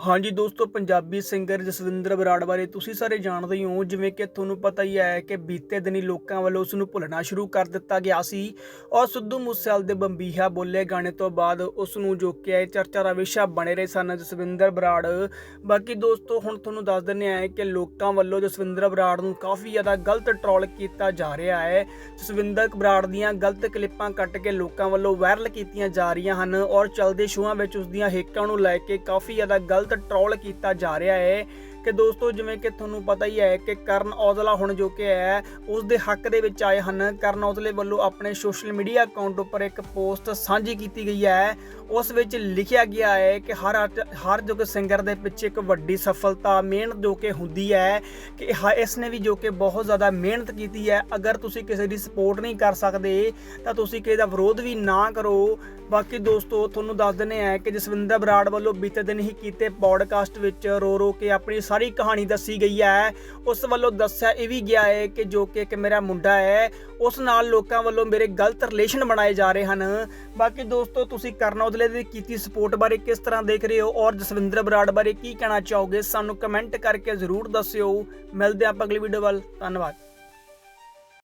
ਹਾਂਜੀ ਦੋਸਤੋ, ਪੰਜਾਬੀ ਸਿੰਗਰ ਜਸਵਿੰਦਰ ਬਰਾੜ ਬਾਰੇ ਤੁਸੀਂ ਸਾਰੇ ਜਾਣਦੇ ਹੀ ਹੋ, ਜਿਵੇਂ ਕਿ ਤੁਹਾਨੂੰ ਪਤਾ ਹੀ ਹੈ ਕਿ ਬੀਤੇ ਦਿਨੀ ਲੋਕਾਂ ਵੱਲੋਂ ਉਸ ਨੂੰ ਭੁੱਲਣਾ ਸ਼ੁਰੂ ਕਰ ਦਿੱਤਾ ਗਿਆ ਸੀ ਔਰ ਸਿੱਧੂ ਮੂਸੇਵਾਲ ਦੇ ਬੰਬੀਹਾ ਬੋਲੇ ਗਾਣੇ ਤੋਂ ਬਾਅਦ ਉਸ ਨੂੰ ਜੋ ਕਿ ਹੈ, ਚਰਚਾ ਦਾ ਵਿਸ਼ਾ ਬਣੇ ਰਹੇ ਸਨ ਜਸਵਿੰਦਰ ਬਰਾੜ। ਬਾਕੀ ਦੋਸਤੋ, ਹੁਣ ਤੁਹਾਨੂੰ ਦੱਸ ਦਿੰਦੇ ਆ ਕਿ ਲੋਕਾਂ ਵੱਲੋਂ ਜਸਵਿੰਦਰ ਬਰਾੜ ਨੂੰ ਕਾਫੀ ਜ਼ਿਆਦਾ ਗਲਤ ਟ੍ਰੋਲ ਕੀਤਾ ਜਾ ਰਿਹਾ ਹੈ। ਜਸਵਿੰਦਰ ਬਰਾੜ ਦੀਆਂ ਗਲਤ ਕਲਿੱਪਾਂ ਕੱਟ ਕੇ ਲੋਕਾਂ ਵੱਲੋਂ ਵਾਇਰਲ ਕੀਤੀਆਂ ਜਾ ਰਹੀਆਂ ਹਨ ਔਰ ਚੱਲਦੇ ਸ਼ੋਆਂ ਵਿੱਚ ਉਸ ਦੀਆਂ ਹੇਕਾਂ ਨੂੰ ਲੈ ਕੇ ਕਾਫੀ ਜ਼ਿਆਦਾ ਗਲਤ ਟਰੋਲ ਕੀਤਾ ਜਾ ਰਿਹਾ ਹੈ। ਕਿ ਦੋਸਤੋ ਜਿਵੇਂ ਕਿ ਤੁਹਾਨੂੰ ਪਤਾ ਹੀ ਹੈ ਕਿ ਕਰਨ ਔਜਲਾ ਹੁਣ ਜੋ ਕਿ ਹੈ ਉਸ ਦੇ ਹੱਕ ਦੇ ਵਿੱਚ ਆਏ ਹਨ। ਕਰਨ ਔਜਲੇ ਵੱਲੋਂ ਆਪਣੇ ਸੋਸ਼ਲ ਮੀਡੀਆ ਅਕਾਊਂਟ ਉੱਪਰ ਇੱਕ ਪੋਸਟ ਸਾਂਝੀ ਕੀਤੀ ਗਈ ਹੈ। ਉਸ ਵਿੱਚ ਲਿਖਿਆ ਗਿਆ ਹੈ ਕਿ ਹਰ ਹਰ ਜੋ ਕਿ ਸਿੰਗਰ ਦੇ ਪਿੱਛੇ ਇੱਕ ਵੱਡੀ ਸਫਲਤਾ, ਮਿਹਨਤ ਜੋ ਕਿ ਹੁੰਦੀ ਹੈ ਕਿ ਹ- ਇਸ ਨੇ ਵੀ ਜੋ ਕਿ ਬਹੁਤ ਜ਼ਿਆਦਾ ਮਿਹਨਤ ਕੀਤੀ ਹੈ। ਅਗਰ ਤੁਸੀਂ ਕਿਸੇ ਦੀ ਸਪੋਰਟ ਨਹੀਂ ਕਰ ਸਕਦੇ, ਤਾਂ ਤੁਸੀਂ ਕਿਸੇ ਦਾ ਵਿਰੋਧ ਵੀ ਨਾ ਕਰੋ। ਬਾਕੀ ਦੋਸਤੋ, ਤੁਹਾਨੂੰ ਦੱਸ ਦਿੰਦੇ ਆ ਕਿ ਜਸਵਿੰਦਰ ਬਰਾੜ ਵੱਲੋਂ ਬੀਤੇ ਦਿਨ ਹੀ ਕੀਤੇ ਪੋਡਕਾਸਟ ਵਿੱਚ ਰੋ ਰੋ ਕੇ ਆਪਣੀ ਸਾਰੀ ਕਹਾਣੀ ਦੱਸੀ ਗਈ ਹੈ। ਉਸ ਵੱਲੋਂ ਦੱਸਿਆ ਇਹ ਵੀ ਗਿਆ ਹੈ ਕਿ ਜੋ ਕਿ ਇੱਕ ਮੇਰਾ ਮੁੰਡਾ ਹੈ, ਉਸ ਨਾਲ ਲੋਕਾਂ ਵੱਲੋਂ ਮੇਰੇ ਗਲਤ ਰਿਲੇਸ਼ਨ ਬਣਾਏ ਜਾ ਰਹੇ ਹਨ। ਬਾਕੀ ਦੋਸਤੋ, ਤੁਸੀਂ ਕਰਨ ਔਜਲੇ ਦੀ ਕੀਤੀ ਸਪੋਰਟ ਬਾਰੇ ਕਿਸ ਤਰ੍ਹਾਂ ਦੇਖ ਰਹੇ ਹੋ? ਔਰ ਜਸਵਿੰਦਰ ਬਰਾੜ ਬਾਰੇ ਕੀ ਕਹਿਣਾ ਚਾਹੋਗੇ? ਸਾਨੂੰ ਕਮੈਂਟ ਕਰਕੇ ਜ਼ਰੂਰ ਦੱਸਿਓ। ਮਿਲਦੇ ਆਪਾਂ ਅਗਲੀ ਵੀਡੀਓ ਵੱਲ। ਧੰਨਵਾਦ।